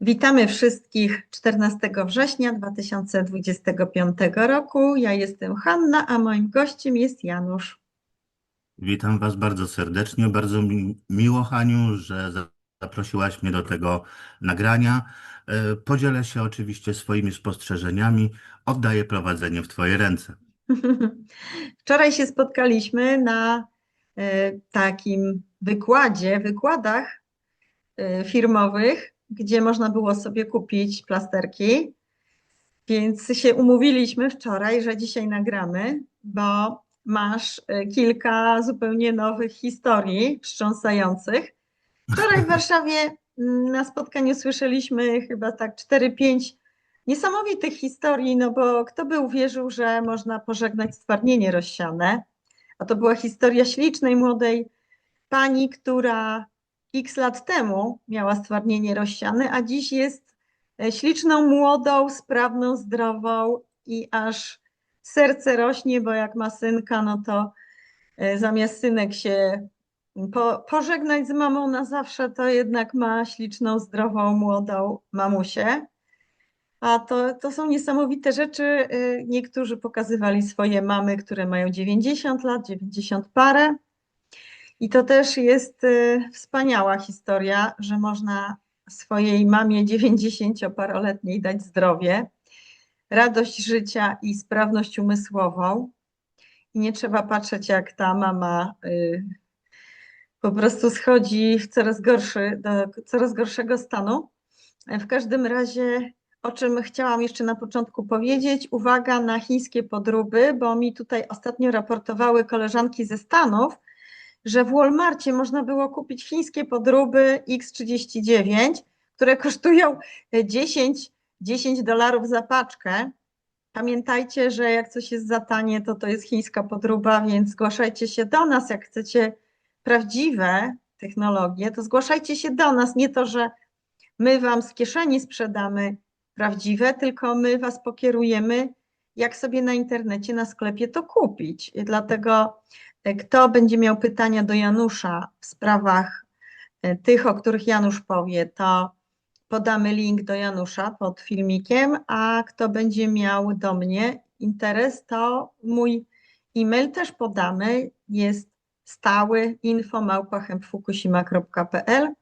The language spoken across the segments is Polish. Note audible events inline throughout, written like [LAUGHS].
Witamy wszystkich 14 września 2025 roku. Ja jestem Hanna, a moim gościem jest Janusz. Witam Was bardzo serdecznie. Bardzo mi miło, Haniu, że za- zaprosiłaś mnie do tego nagrania. E, Podzielę się oczywiście swoimi spostrzeżeniami. Oddaję prowadzenie w Twoje ręce. [LAUGHS] Wczoraj się spotkaliśmy na e, takim wykładzie, wykładach e, firmowych, gdzie można było sobie kupić plasterki. Więc się umówiliśmy wczoraj, że dzisiaj nagramy, bo masz e, kilka zupełnie nowych historii wstrząsających. Wczoraj w [LAUGHS] Warszawie mm, na spotkaniu słyszeliśmy chyba tak 4-5 niesamowitych historii, no bo kto by uwierzył, że można pożegnać stwardnienie rozsiane? A to była historia ślicznej młodej pani, która x lat temu miała stwardnienie rozsiane, a dziś jest e, śliczną, młodą, sprawną, zdrową i aż serce rośnie, bo jak ma synka, no to e, zamiast synek się po, pożegnać z mamą na zawsze, to jednak ma śliczną, zdrową, młodą mamusię. A to, to są niesamowite rzeczy. Y, Niektórzy pokazywali swoje mamy, które mają 90 lat, 90 parę. I to też jest y, wspaniała historia, że można swojej mamie 90-paroletniej dać zdrowie, radość życia i sprawność umysłową. I nie trzeba patrzeć, jak ta mama y, po prostu schodzi w coraz, gorszy, do coraz gorszego stanu. W każdym razie, o czym chciałam jeszcze na początku powiedzieć, uwaga na chińskie podróby, bo mi tutaj ostatnio raportowały koleżanki ze Stanów, że w Walmarcie można było kupić chińskie podróby X39, które kosztują 10, 10 dolarów za paczkę. Pamiętajcie, że jak coś jest za tanie, to to jest chińska podróba, więc zgłaszajcie się do nas, jak chcecie prawdziwe technologie, to zgłaszajcie się do nas. Nie to, że my Wam z kieszeni sprzedamy prawdziwe, tylko my Was pokierujemy, jak sobie na internecie, na sklepie to kupić. I dlatego, kto będzie miał pytania do Janusza w sprawach e, tych, o których Janusz powie, to podamy link do Janusza pod filmikiem, a kto będzie miał do mnie interes, to mój e-mail też podamy. Jest stały info.fukushima.pl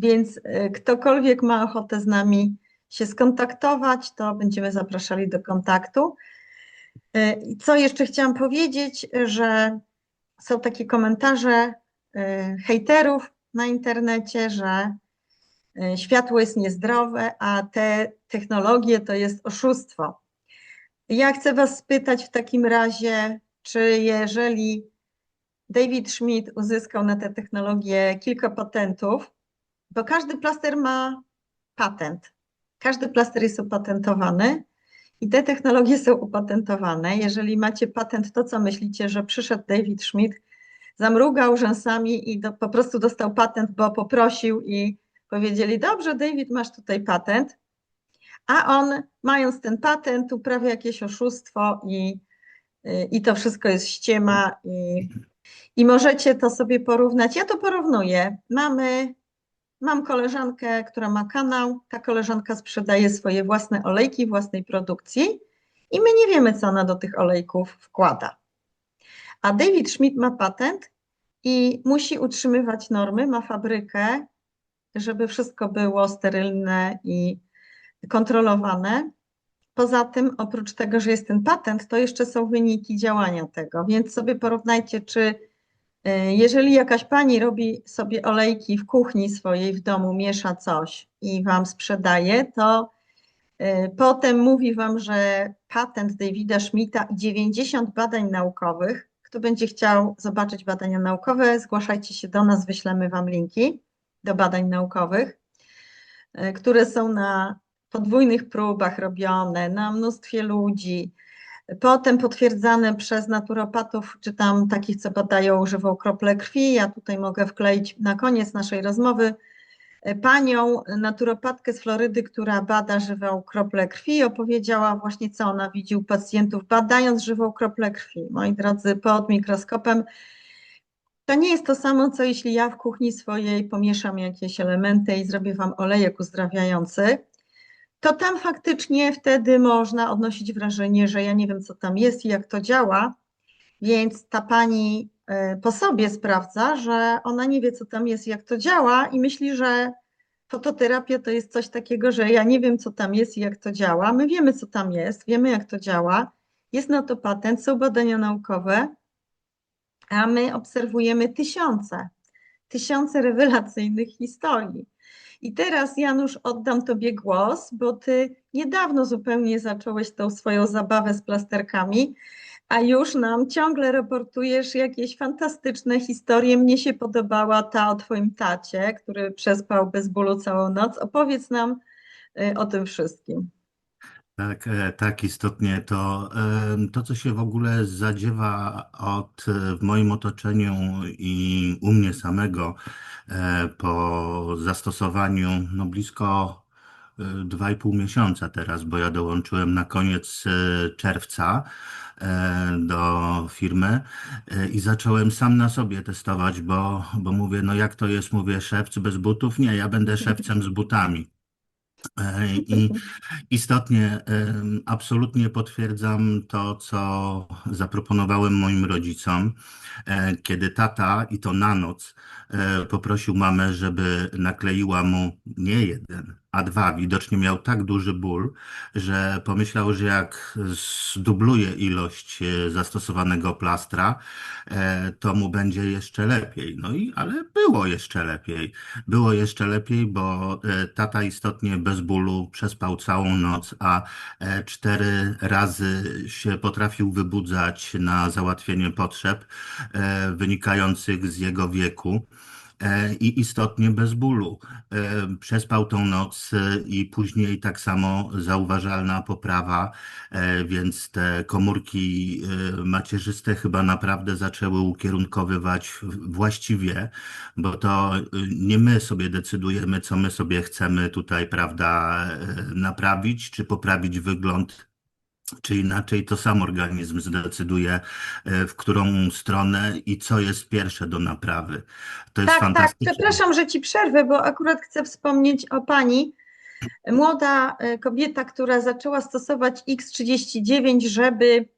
więc y, ktokolwiek ma ochotę z nami się skontaktować, to będziemy zapraszali do kontaktu. I co jeszcze chciałam powiedzieć, że są takie komentarze y, hejterów na internecie, że światło jest niezdrowe, a te technologie to jest oszustwo. Ja chcę Was spytać w takim razie, czy jeżeli David Schmidt uzyskał na tę technologię kilka patentów, bo każdy plaster ma patent. Każdy plaster jest opatentowany i te technologie są opatentowane. Jeżeli macie patent, to co myślicie, że przyszedł David Schmidt, zamrugał rzęsami i do, po prostu dostał patent, bo poprosił i powiedzieli: Dobrze, David, masz tutaj patent. A on, mając ten patent, uprawia jakieś oszustwo i, i to wszystko jest ściema. I, I możecie to sobie porównać. Ja to porównuję. Mamy Mam koleżankę, która ma kanał. Ta koleżanka sprzedaje swoje własne olejki własnej produkcji i my nie wiemy, co ona do tych olejków wkłada. A David Schmidt ma patent i musi utrzymywać normy, ma fabrykę, żeby wszystko było sterylne i kontrolowane. Poza tym, oprócz tego, że jest ten patent, to jeszcze są wyniki działania tego, więc sobie porównajcie, czy jeżeli jakaś pani robi sobie olejki w kuchni swojej w domu, miesza coś i wam sprzedaje, to e, potem mówi wam, że patent Davida Schmidta i 90 badań naukowych. Kto będzie chciał zobaczyć badania naukowe, zgłaszajcie się do nas, wyślemy wam linki do badań naukowych, e, które są na podwójnych próbach robione, na mnóstwie ludzi Potem potwierdzane przez naturopatów, czy tam takich, co badają żywą kroplę krwi. Ja tutaj mogę wkleić na koniec naszej rozmowy e, panią naturopatkę z Florydy, która bada żywą kroplę krwi, opowiedziała właśnie, co ona widzi u pacjentów, badając żywą kroplę krwi. Moi drodzy, pod mikroskopem To nie jest to samo, co jeśli ja w kuchni swojej pomieszam jakieś elementy i zrobię Wam olejek uzdrawiający, to tam faktycznie wtedy można odnosić wrażenie, że ja nie wiem, co tam jest i jak to działa, więc ta pani e, po sobie sprawdza, że ona nie wie, co tam jest, jak to działa i myśli, że fototerapia to jest coś takiego, że ja nie wiem, co tam jest i jak to działa. My wiemy, co tam jest, wiemy, jak to działa. Jest na to patent, są badania naukowe, a my obserwujemy tysiące, tysiące rewelacyjnych historii. I teraz, Janusz, oddam Tobie głos, bo Ty niedawno zupełnie zacząłeś tą swoją zabawę z plasterkami, a już nam ciągle raportujesz jakieś fantastyczne historie. Mnie się podobała ta o Twoim tacie, który przespał bez bólu całą noc. Opowiedz nam y, o tym wszystkim. Tak, e, tak, istotnie to, to, co się w ogóle zadziewa od, e, w moim otoczeniu i u mnie samego e, po zastosowaniu no blisko e, 2,5 miesiąca teraz, bo ja dołączyłem na koniec czerwca do firmy i zacząłem sam na sobie testować, bo, bo mówię, no jak to jest, mówię, szewc bez butów? Nie, ja będę szewcem z butami. E, I Istotnie, absolutnie potwierdzam to, co zaproponowałem moim rodzicom, e, kiedy tata, i to na noc, e, poprosił mamę, żeby nakleiła mu nie jeden, a dwa. Widocznie miał tak duży ból, że pomyślał, że jak zdubluje ilość e, zastosowanego plastra, e, to mu będzie jeszcze lepiej. No i, ale było jeszcze lepiej. Było jeszcze lepiej, bo e, tata istotnie bez bólu przespał całą noc, a cztery razy się potrafił wybudzać na załatwienie potrzeb wynikających z jego wieku. E, I istotnie bez bólu. E, Przespał tą noc e, i później tak samo zauważalna poprawa, więc te komórki macierzyste chyba naprawdę zaczęły ukierunkowywać właściwie bo to nie my sobie decydujemy, co my sobie chcemy tutaj, prawda, naprawić, czy poprawić wygląd, czy inaczej, to sam organizm zdecyduje, y, w którą stronę i co jest pierwsze do naprawy. To jest Tak, tak, fantastyczne. przepraszam, że Ci przerwę, bo akurat chcę wspomnieć o Pani. Młoda e, kobieta, która zaczęła stosować X39, żeby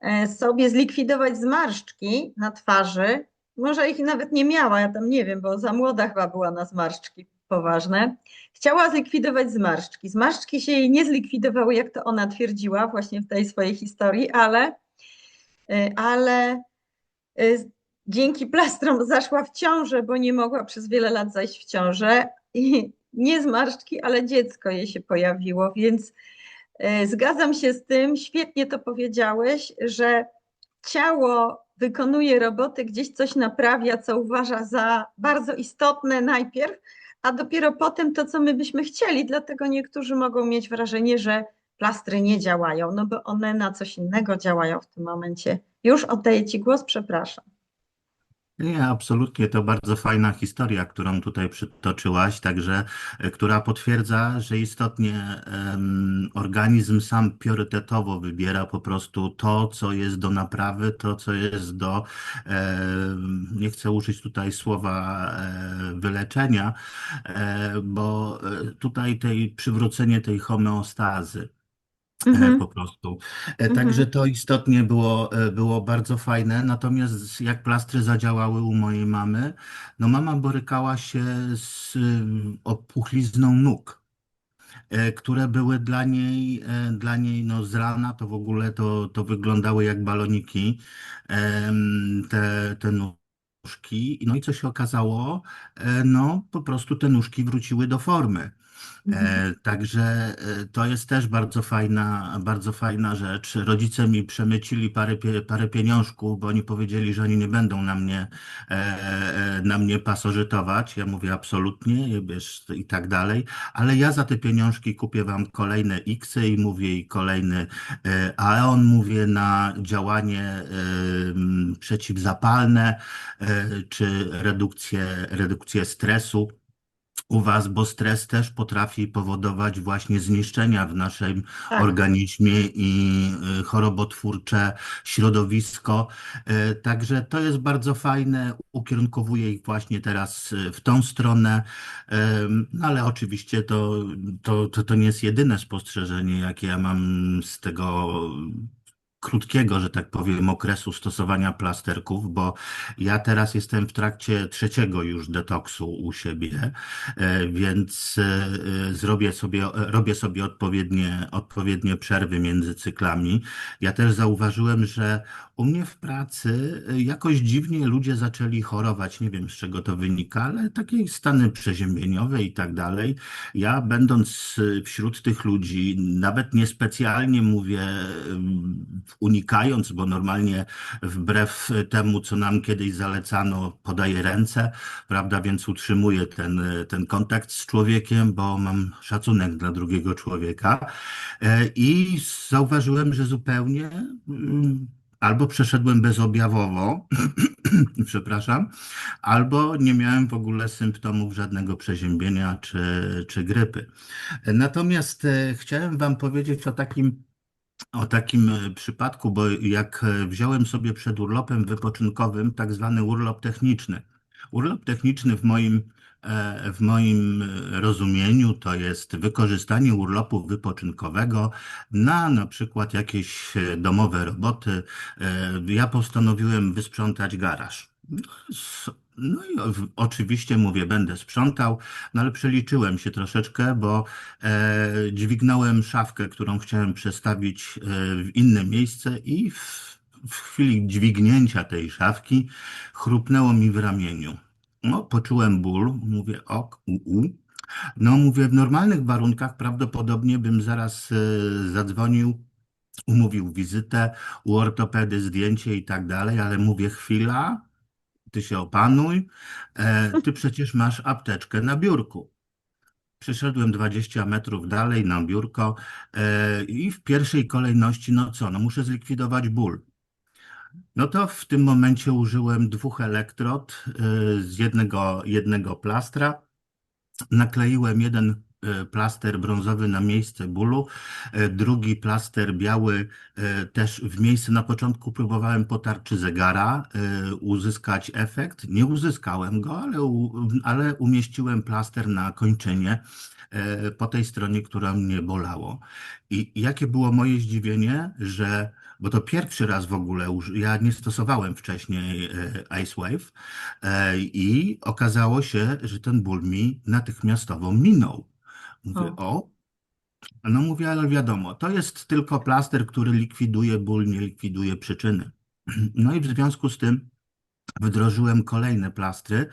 e, sobie zlikwidować zmarszczki na twarzy. Może ich nawet nie miała, ja tam nie wiem, bo za młoda chyba była na zmarszczki poważne. Chciała zlikwidować zmarszczki. Zmarszczki się jej nie zlikwidowały, jak to ona twierdziła właśnie w tej swojej historii, ale, e, ale y, dzięki plastrom zaszła w ciążę, bo nie mogła przez wiele lat zajść w ciążę i nie zmarszczki, ale dziecko jej się pojawiło, więc y, zgadzam się z tym, świetnie to powiedziałeś, że ciało wykonuje roboty, gdzieś coś naprawia, co uważa za bardzo istotne najpierw, a dopiero potem to, co my byśmy chcieli, dlatego niektórzy mogą mieć wrażenie, że plastry nie działają, no bo one na coś innego działają w tym momencie. Już oddaję Ci głos, przepraszam. Nie, absolutnie to bardzo fajna historia, którą tutaj przytoczyłaś, także e, która potwierdza, że istotnie organizm sam priorytetowo wybiera po prostu to, co jest do naprawy, to, co jest do, nie chcę użyć tutaj słowa e, wyleczenia, e, bo tutaj tej przywrócenie tej homeostazy. E, Mhm, po prostu. E, mhm. Także to istotnie było, e, było bardzo fajne. Natomiast jak plastry zadziałały u mojej mamy, no mama borykała się z y, opuchlizną nóg, e, które były dla niej, e, dla niej no z rana to w ogóle to, to wyglądały jak baloniki, te, te nóżki. No i co się okazało? E, No po prostu te nóżki wróciły do formy. Mhm. E, także e, to jest też bardzo fajna, bardzo fajna rzecz. Rodzice mi przemycili parę, parę pieniążków, bo oni powiedzieli, że oni nie będą na mnie, e, na mnie pasożytować. Ja mówię absolutnie, wiesz, i tak dalej, ale ja za te pieniążki kupię wam kolejne X-y i mówię i kolejny Aeon, mówię na działanie przeciwzapalne, czy redukcję, redukcję stresu. U Was, bo stres też potrafi powodować właśnie zniszczenia w naszym Tak. organizmie i y, chorobotwórcze środowisko. Y, Także to jest bardzo fajne. Ukierunkowuję ich właśnie teraz y, w tą stronę. No ale oczywiście to, to, to, to nie jest jedyne spostrzeżenie, jakie ja mam z tego krótkiego, że tak powiem, okresu stosowania plasterków, bo ja teraz jestem w trakcie trzeciego już detoksu u siebie, e, więc e, zrobię sobie, robię sobie odpowiednie, odpowiednie przerwy między cyklami. Ja też zauważyłem, że u mnie w pracy jakoś dziwnie ludzie zaczęli chorować. Nie wiem, z czego to wynika, ale takie stany przeziębieniowe i tak dalej. Ja, będąc wśród tych ludzi, nawet niespecjalnie mówię, em, unikając, bo normalnie wbrew temu, co nam kiedyś zalecano, podaję ręce, prawda, więc utrzymuję ten, ten kontakt z człowiekiem, bo mam szacunek dla drugiego człowieka. E, I zauważyłem, że zupełnie mm, albo przeszedłem bezobjawowo, [CLEARS THROAT] przepraszam, albo nie miałem w ogóle symptomów żadnego przeziębienia czy, czy grypy. Natomiast e, chciałem Wam powiedzieć o takim, o takim e, przypadku, bo jak e, wziąłem sobie przed urlopem wypoczynkowym tak zwany urlop techniczny. Urlop techniczny w moim, w moim e, rozumieniu to jest wykorzystanie urlopu wypoczynkowego na na przykład jakieś e, domowe roboty. E, Ja postanowiłem wysprzątać garaż. No i oczywiście mówię, będę sprzątał, no ale przeliczyłem się troszeczkę, bo e, dźwignąłem szafkę, którą chciałem przestawić e, w inne miejsce i w, w chwili dźwignięcia tej szafki chrupnęło mi w ramieniu. No, poczułem ból, mówię ok, u, u. No, mówię, w normalnych warunkach prawdopodobnie bym zaraz e, zadzwonił, umówił wizytę u ortopedy, zdjęcie i tak dalej, ale mówię, chwila, ty się opanuj, e, ty [LAUGHS] przecież masz apteczkę na biurku. Przyszedłem 20 metrów dalej na biurko e, i w pierwszej kolejności, no co, no muszę zlikwidować ból. No to w tym momencie użyłem dwóch elektrod e, z jednego, jednego plastra. Nakleiłem jeden e, plaster brązowy na miejsce bólu, e, drugi plaster biały też w miejsce. Na początku próbowałem po tarczy zegara uzyskać efekt. Nie uzyskałem go, ale, ale umieściłem plaster na kończynie po tej stronie, która mnie bolało. I jakie było moje zdziwienie, że, bo to pierwszy raz w ogóle, ja nie stosowałem wcześniej e, Ice Wave e, i okazało się, że ten ból mi natychmiastowo minął. Mówię, o, no mówię, ale wiadomo, to jest tylko plaster, który likwiduje ból, nie likwiduje przyczyny. [CLEARS THROAT] No i w związku z tym wdrożyłem kolejne plastry,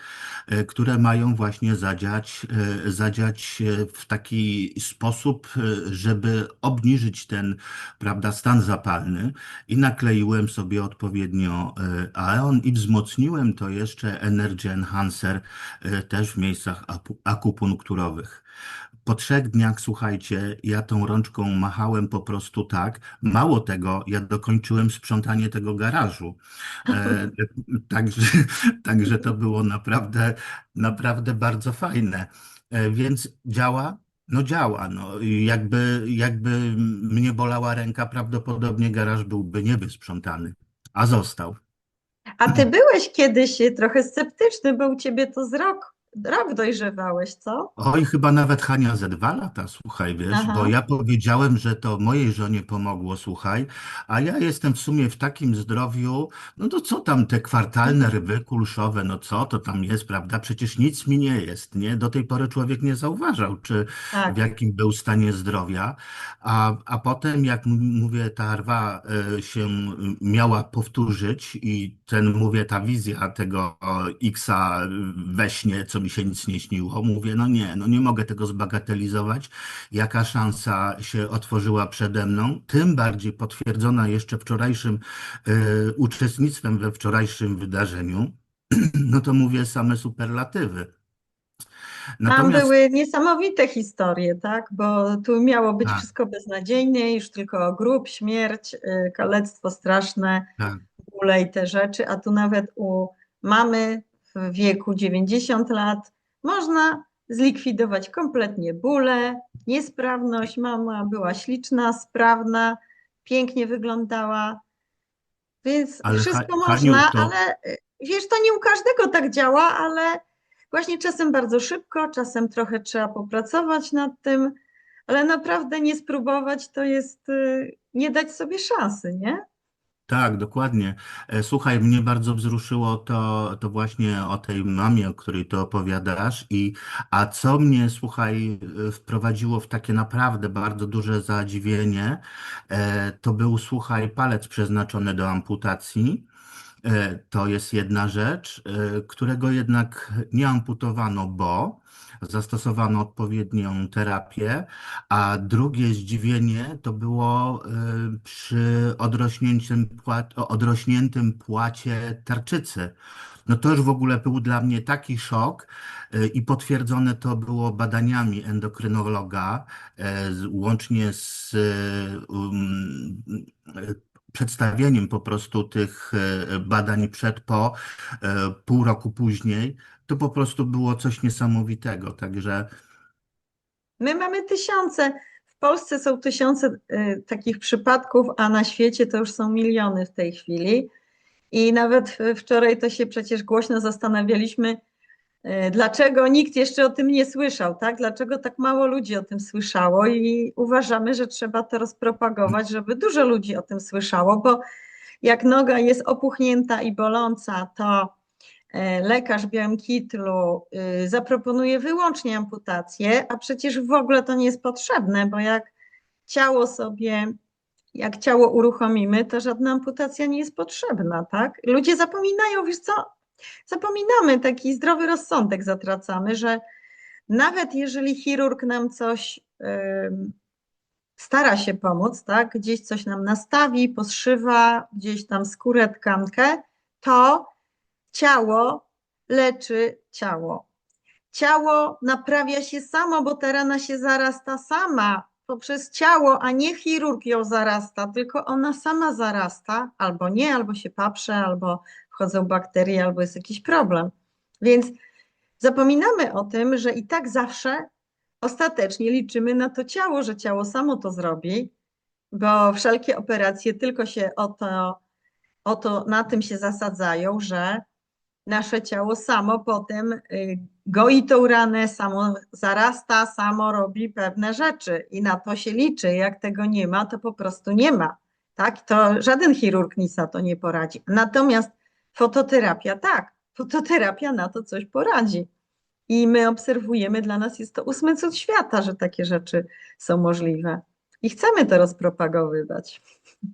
e, które mają właśnie zadziać, e, zadziać się w taki sposób, e, żeby obniżyć ten, prawda, stan zapalny i nakleiłem sobie odpowiednio e, Aeon i wzmocniłem to jeszcze Energy Enhancer e, też w miejscach akupunkturowych. Po trzech dniach, słuchajcie, ja tą rączką machałem po prostu tak. Mało tego, ja dokończyłem sprzątanie tego garażu. E, [LAUGHS] także, także to było naprawdę, naprawdę bardzo fajne. E, więc działa? No działa. No. Jakby, jakby mnie bolała ręka, prawdopodobnie garaż byłby niewysprzątany, a został. A ty byłeś kiedyś trochę sceptyczny, bo u ciebie to z rok, rok dojrzewałeś, co? Oj, chyba nawet Hania ze dwa lata, słuchaj, wiesz, Aha. bo ja powiedziałem, że to mojej żonie pomogło, słuchaj, a ja jestem w sumie w takim zdrowiu, no to co tam te kwartalne ryby kulszowe, no co to tam jest, prawda? Przecież nic mi nie jest, nie? Do tej pory człowiek nie zauważał, czy Tak. w jakim był stanie zdrowia, a, a potem, jak m- mówię, ta rwa e, się miała powtórzyć i ten, mówię, ta wizja tego X-a we śnie, co mi się nic nie śniło, mówię, no nie, no nie mogę tego zbagatelizować, jaka szansa się otworzyła przede mną, tym bardziej potwierdzona jeszcze wczorajszym e, uczestnictwem we wczorajszym wydarzeniu, [CLEARS THROAT] no to mówię same superlatywy. Tam Natomiast były niesamowite historie, tak? Bo tu miało być Tak. wszystko beznadziejnie, już tylko grób, śmierć, y, kalectwo straszne, tak, bóle i te rzeczy, a tu nawet u mamy w wieku 90 lat można zlikwidować kompletnie bóle, niesprawność. Mama była śliczna, sprawna, pięknie wyglądała. Więc Ale wszystko Ha- można, to- ale y, wiesz, to nie u każdego tak działa, ale właśnie czasem bardzo szybko, czasem trochę trzeba popracować nad tym, ale naprawdę nie spróbować to jest y, nie dać sobie szansy, nie? Tak, dokładnie. E, Słuchaj, mnie bardzo wzruszyło to, to właśnie o tej mamie, o której ty opowiadasz. I, a co mnie, słuchaj, e, wprowadziło w takie naprawdę bardzo duże zadziwienie, e, to był, słuchaj, palec przeznaczony do amputacji. E, To jest jedna rzecz, e, którego jednak nie amputowano, bo zastosowano odpowiednią terapię, a drugie zdziwienie to było e, przy odrośniętym, pła- odrośniętym płacie tarczycy. No to już w ogóle był dla mnie taki szok i potwierdzone to było badaniami endokrynologa, łącznie z um, przedstawieniem po prostu tych e, badań przed, po, e, pół roku później. To po prostu było coś niesamowitego. Także My mamy tysiące, w Polsce są tysiące y, takich przypadków, a na świecie to już są miliony w tej chwili. I nawet wczoraj to się przecież głośno zastanawialiśmy, dlaczego nikt jeszcze o tym nie słyszał, tak? Dlaczego tak mało ludzi o tym słyszało i uważamy, że trzeba to rozpropagować, żeby dużo ludzi o tym słyszało, bo jak noga jest opuchnięta i boląca, to e, lekarz białym kitlu y, zaproponuje wyłącznie amputację, a przecież w ogóle to nie jest potrzebne, bo jak ciało sobie, jak ciało uruchomimy, to żadna amputacja nie jest potrzebna, tak? Ludzie zapominają, wiesz co, zapominamy, taki zdrowy rozsądek zatracamy, że nawet jeżeli chirurg nam coś stara się pomóc, tak, gdzieś coś nam nastawi, poszywa, gdzieś tam skórę, tkankę, to ciało leczy ciało. Ciało naprawia się samo, bo ta rana się zarasta sama poprzez ciało, a nie chirurg ją zarasta, tylko ona sama zarasta, albo nie, albo się paprze, albo wchodzą bakterie, albo jest jakiś problem. Więc zapominamy o tym, że i tak zawsze ostatecznie liczymy na to ciało, że ciało samo to zrobi, bo wszelkie operacje tylko się o to, o to na tym się zasadzają, że nasze ciało samo potem y, goi tą ranę, samo zarasta, samo robi pewne rzeczy i na to się liczy. Jak tego nie ma, to po prostu nie ma. Tak? To żaden chirurg nic na to nie poradzi. Natomiast fototerapia, tak, fototerapia na to coś poradzi. I my obserwujemy, dla nas jest to ósmy cud świata, że takie rzeczy są możliwe. I chcemy to rozpropagowywać.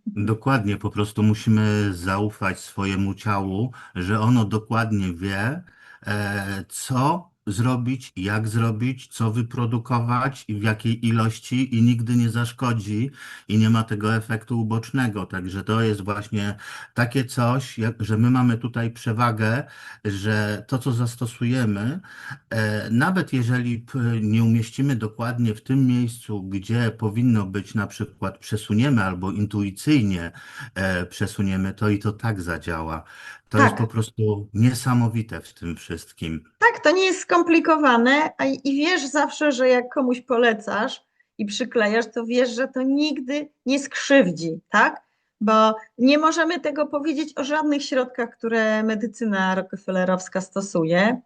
Dokładnie, po prostu musimy zaufać swojemu ciału, że ono dokładnie wie, e, co zrobić, jak zrobić, co wyprodukować i w jakiej ilości i nigdy nie zaszkodzi i nie ma tego efektu ubocznego. Także to jest właśnie takie coś, jak, że my mamy tutaj przewagę, że to, co zastosujemy, e, nawet jeżeli nie umieścimy dokładnie w tym miejscu, gdzie powinno być na przykład przesuniemy albo intuicyjnie e, przesuniemy, to i to tak zadziała. To Tak. jest po prostu niesamowite w tym wszystkim. Tak, to nie jest skomplikowane a, i wiesz zawsze, że jak komuś polecasz i przyklejasz, to wiesz, że to nigdy nie skrzywdzi, tak? Bo nie możemy tego powiedzieć o żadnych środkach, które medycyna rockefellerowska stosuje.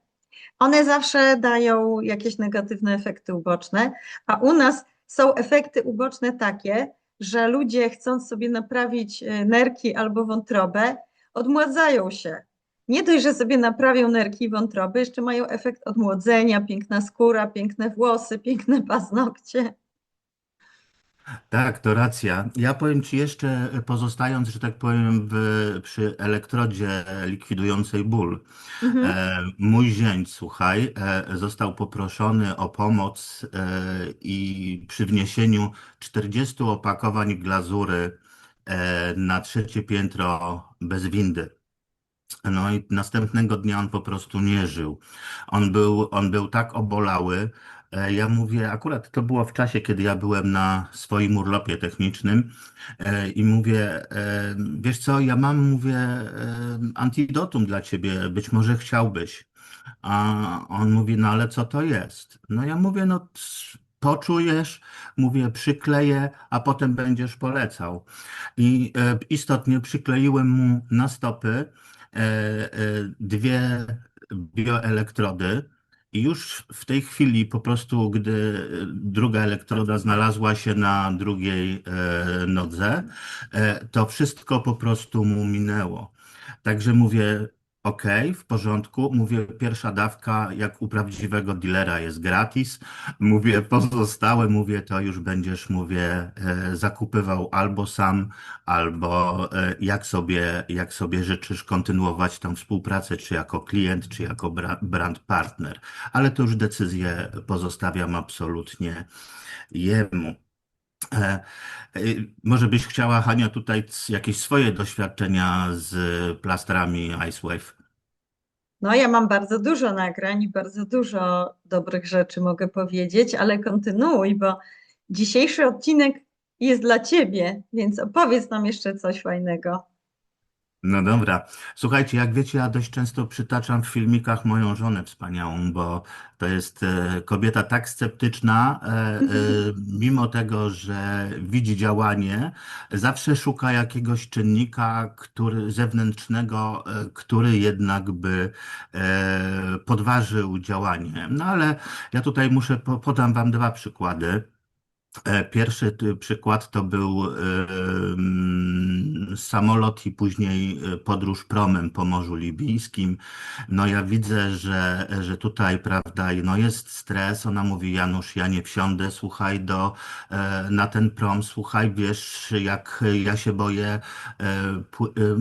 One zawsze dają jakieś negatywne efekty uboczne, a u nas są efekty uboczne takie, że ludzie chcąc sobie naprawić e, nerki albo wątrobę, odmładzają się. Nie dość, że sobie naprawią nerki i wątroby, jeszcze mają efekt odmłodzenia, piękna skóra, piękne włosy, piękne paznokcie. Tak, to racja. Ja powiem Ci jeszcze, pozostając, że tak powiem, w, przy elektrodzie likwidującej ból. Mhm. E, mój zięć, słuchaj, e, został poproszony o pomoc e, i przy wniesieniu 40 opakowań glazury na trzecie piętro bez windy. No i następnego dnia on po prostu nie żył. On był, on był tak obolały. E, Ja mówię, akurat to było w czasie, kiedy ja byłem na swoim urlopie technicznym e, i mówię, e, wiesz co, ja mam, mówię, e, antidotum dla ciebie, być może chciałbyś. A on mówi, no ale co to jest? No ja mówię, no poczujesz, mówię, przykleję, a potem będziesz polecał. I e, istotnie przykleiłem mu na stopy e, e, dwie bioelektrody. I już w tej chwili, po prostu, gdy druga elektroda znalazła się na drugiej nodze, to wszystko po prostu mu minęło. Także mówię, OK, w porządku. Mówię, pierwsza dawka, jak u prawdziwego dealera, jest gratis. Mówię, pozostałe, mówię, to już będziesz, mówię, e, zakupywał albo sam, albo e, jak sobie, jak sobie życzysz kontynuować tą współpracę, czy jako klient, czy jako bra- brand partner. Ale to już decyzję pozostawiam absolutnie jemu. E, e, Może byś chciała, Hania, tutaj jakieś swoje doświadczenia z plastrami Icewave? No, ja mam bardzo dużo nagrań i bardzo dużo dobrych rzeczy mogę powiedzieć, ale kontynuuj, bo dzisiejszy odcinek jest dla Ciebie, więc opowiedz nam jeszcze coś fajnego. No dobra. Słuchajcie, jak wiecie, ja dość często przytaczam w filmikach moją żonę wspaniałą, bo to jest e, kobieta tak sceptyczna, e, e, mimo tego, że widzi działanie, zawsze szuka jakiegoś czynnika, który, zewnętrznego, e, który jednak by e, podważył działanie. No ale ja tutaj muszę, po- podam wam dwa przykłady. E, Pierwszy ty- przykład to był e, mm, samolot i później e, podróż promem po Morzu Libijskim. No ja widzę, że, że tutaj, prawda, no jest stres. Ona mówi, Janusz, ja nie wsiądę, słuchaj, do, e, na ten prom, słuchaj, wiesz, jak ja się boję, e, e,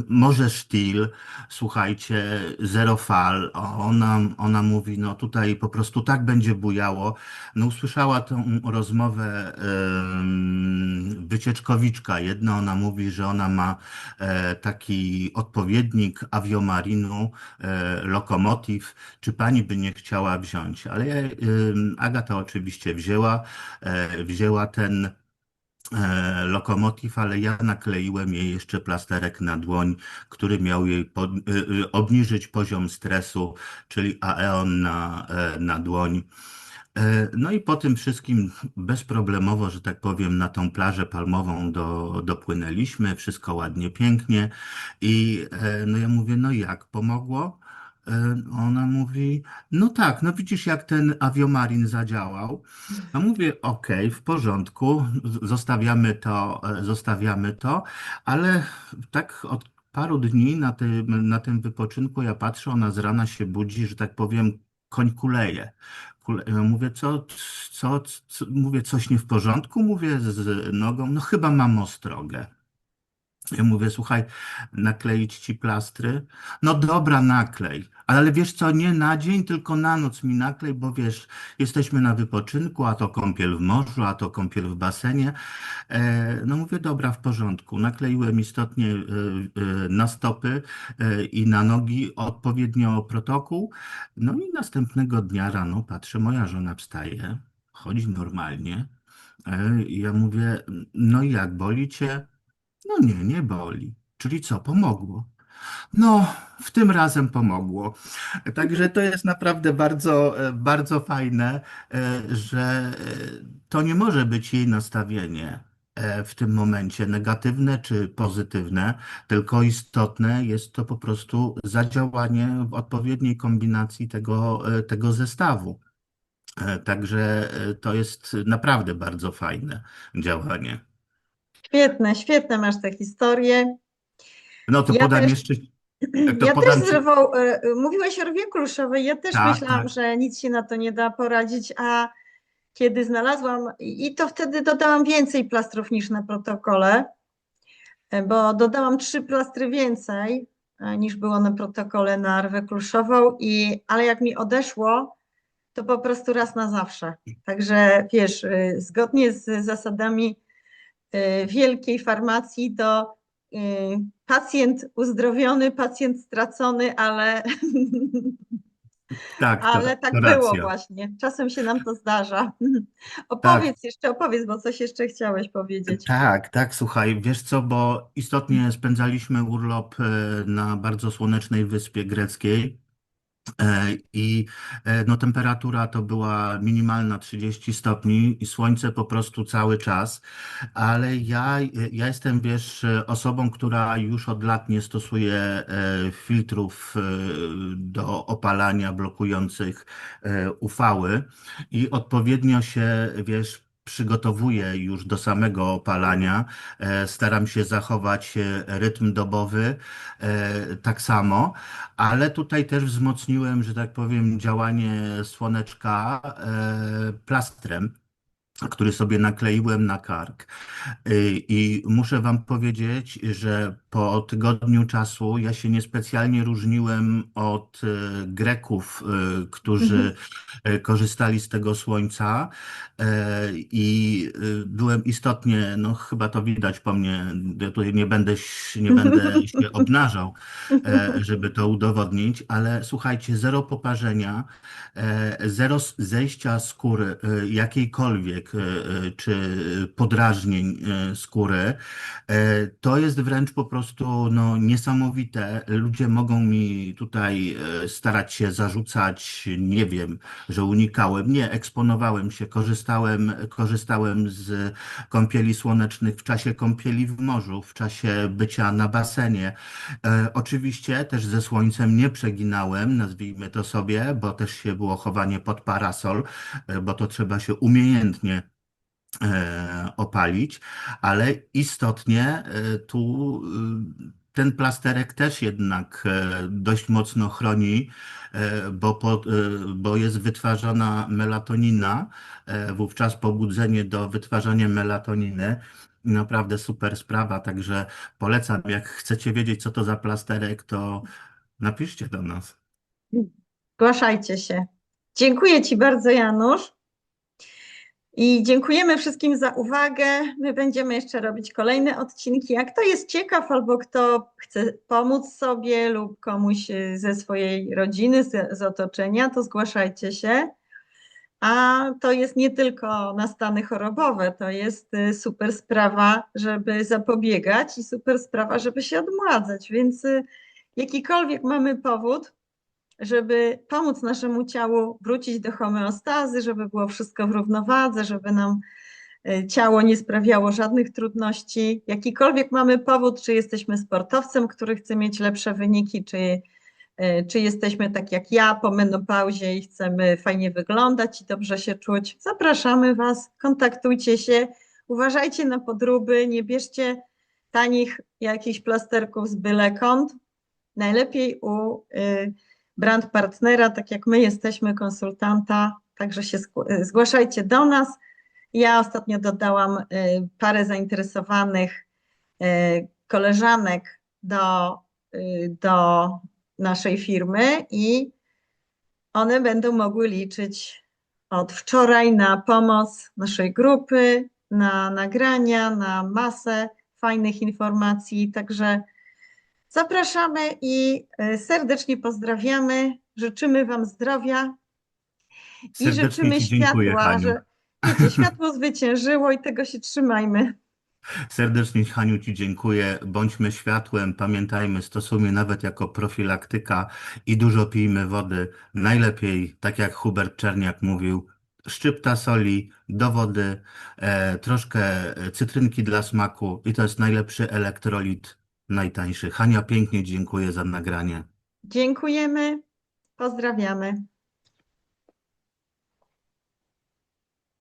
Morze Sztil, słuchajcie, zero fal. Ona, ona mówi, no tutaj po prostu tak będzie bujało. No, usłyszała tą rozmowę wycieczkowiczka. Jedna ona mówi, że ona ma e, taki odpowiednik aviomarinu, e, lokomotiv. Czy pani by nie chciała wziąć? Ale Agata oczywiście wzięła, e, wzięła ten lokomotiv, ale ja nakleiłem jej jeszcze plasterek na dłoń, który miał jej pod, obniżyć poziom stresu, czyli aeon na, na dłoń. E, No i po tym wszystkim bezproblemowo, że tak powiem, na tą plażę palmową do, dopłynęliśmy, wszystko ładnie, pięknie. I e, no ja mówię, no jak, pomogło? E, Ona mówi, no tak, no widzisz jak ten aviomarin zadziałał. No mówię, okej, w porządku, zostawiamy to, zostawiamy to, ale tak od paru dni na tym, na tym wypoczynku ja patrzę, ona z rana się budzi, że tak powiem, koń kuleje. Kule, ja mówię, co, co, co, mówię, coś nie w porządku? Mówię z nogą, no chyba mam ostrogę. Ja mówię, słuchaj, nakleić ci plastry? No dobra, naklej. Ale wiesz co, nie na dzień, tylko na noc mi naklej, bo wiesz, jesteśmy na wypoczynku, a to kąpiel w morzu, a to kąpiel w basenie. E, no mówię, dobra, w porządku. Nakleiłem istotnie e, e, na stopy i na nogi odpowiednio protokół. No i następnego dnia rano patrzę, moja żona wstaje, chodzi normalnie. Ja mówię, no i jak, boli cię? No nie, nie boli. Czyli co, pomogło? No, w tym razem pomogło. Także to jest naprawdę bardzo, e, bardzo fajne, e, że e, to nie może być jej nastawienie w tym momencie negatywne czy pozytywne, tylko istotne jest to po prostu zadziałanie w odpowiedniej kombinacji tego, tego zestawu. Także to jest naprawdę bardzo fajne działanie. Świetne, świetne masz te historie. No to Ja podam też- jeszcze, [CLEARS THROAT] to Ja podam też zrywał, e, mówiłeś o rwie kulszowej, ja też Tak, myślałam, tak. że nic się na to nie da poradzić, a kiedy znalazłam, i to wtedy dodałam więcej plastrów niż na protokole, e, bo dodałam trzy plastry więcej e, niż było na protokole na rwę kulszową, i, ale jak mi odeszło, to po prostu raz na zawsze. Także wiesz, zgodnie z zasadami wielkiej farmacji to y, pacjent uzdrowiony, pacjent stracony, ale, [LAUGHS] Tak, to, ale tak było racja. właśnie. Czasem się nam to zdarza. [LAUGHS] Opowiedz jeszcze, opowiedz, bo coś jeszcze chciałeś powiedzieć. Tak, tak, słuchaj, wiesz co, bo istotnie spędzaliśmy urlop e, na bardzo słonecznej wyspie greckiej. E, I e, no, temperatura to była minimalna 30 stopni i słońce po prostu cały czas, ale ja, ja jestem, wiesz, osobą, która już od lat nie stosuje e, filtrów do opalania blokujących UV- i odpowiednio się, wiesz, przygotowuję już do samego opalania. E, Staram się zachować e, rytm dobowy e, tak samo. Ale tutaj też wzmocniłem, że tak powiem, działanie słoneczka plastrem, który sobie nakleiłem na kark. Y, I muszę wam powiedzieć, że po tygodniu czasu ja się niespecjalnie różniłem od e, Greków, e, którzy e, korzystali z tego słońca i byłem istotnie, no chyba to widać po mnie, ja tutaj nie będę, nie będę się [LAUGHS] obnażał, e, żeby to udowodnić, ale słuchajcie, zero poparzenia, e, zero zejścia skóry e, jakiejkolwiek, e, e, czy podrażnień e, skóry, to jest wręcz po prostu no, niesamowite. Ludzie mogą mi tutaj starać się zarzucać, nie wiem, że unikałem. Nie, eksponowałem się, korzystałem, korzystałem z kąpieli słonecznych w czasie kąpieli w morzu, w czasie bycia na basenie. Oczywiście też ze słońcem nie przeginałem, nazwijmy to sobie, bo też się było chowanie pod parasol, bo to trzeba się umiejętnie opalić, ale istotnie e, tu e, ten plasterek też jednak e, dość mocno chroni, e, bo, po, e, bo jest wytwarzana melatonina, e, wówczas pobudzenie do wytwarzania melatoniny. Naprawdę super sprawa, także polecam. Jak chcecie wiedzieć, co to za plasterek, to napiszcie do nas. Zgłaszajcie się. Dziękuję Ci bardzo, Janusz. I dziękujemy wszystkim za uwagę. My będziemy jeszcze robić kolejne odcinki. Jak kto jest ciekaw albo kto chce pomóc sobie lub komuś ze swojej rodziny, z, z otoczenia, to zgłaszajcie się. A to jest nie tylko na stany chorobowe, to jest y, super sprawa, żeby zapobiegać i super sprawa, żeby się odmładzać. Więc y, jakikolwiek mamy powód, żeby pomóc naszemu ciału wrócić do homeostazy, żeby było wszystko w równowadze, żeby nam y, ciało nie sprawiało żadnych trudności. Jakikolwiek mamy powód, czy jesteśmy sportowcem, który chce mieć lepsze wyniki, czy, y, czy jesteśmy tak jak ja po menopauzie i chcemy fajnie wyglądać i dobrze się czuć, zapraszamy Was, kontaktujcie się, uważajcie na podróby, nie bierzcie tanich jakichś plasterków z byle kąt. Najlepiej u y, brand partnera, tak jak my jesteśmy, konsultanta, także się zgł- zgłaszajcie do nas. Ja ostatnio dodałam y, parę zainteresowanych y, koleżanek do, do naszej firmy i one będą mogły liczyć od wczoraj na pomoc naszej grupy, na nagrania, na masę fajnych informacji. Także zapraszamy i y, serdecznie pozdrawiamy. Życzymy Wam zdrowia i Serdecznie życzymy światła, że wiecie, [LAUGHS] [LAUGHS] światło zwyciężyło i tego się trzymajmy. Serdecznie Haniu Ci dziękuję. Bądźmy światłem, pamiętajmy, stosujmy nawet jako profilaktyka i dużo pijmy wody. Najlepiej, tak jak Hubert Czerniak mówił, szczypta soli do wody, e, troszkę cytrynki dla smaku i to jest najlepszy elektrolit, najtańszy. Hania, pięknie dziękuję za nagranie. Dziękujemy, pozdrawiamy.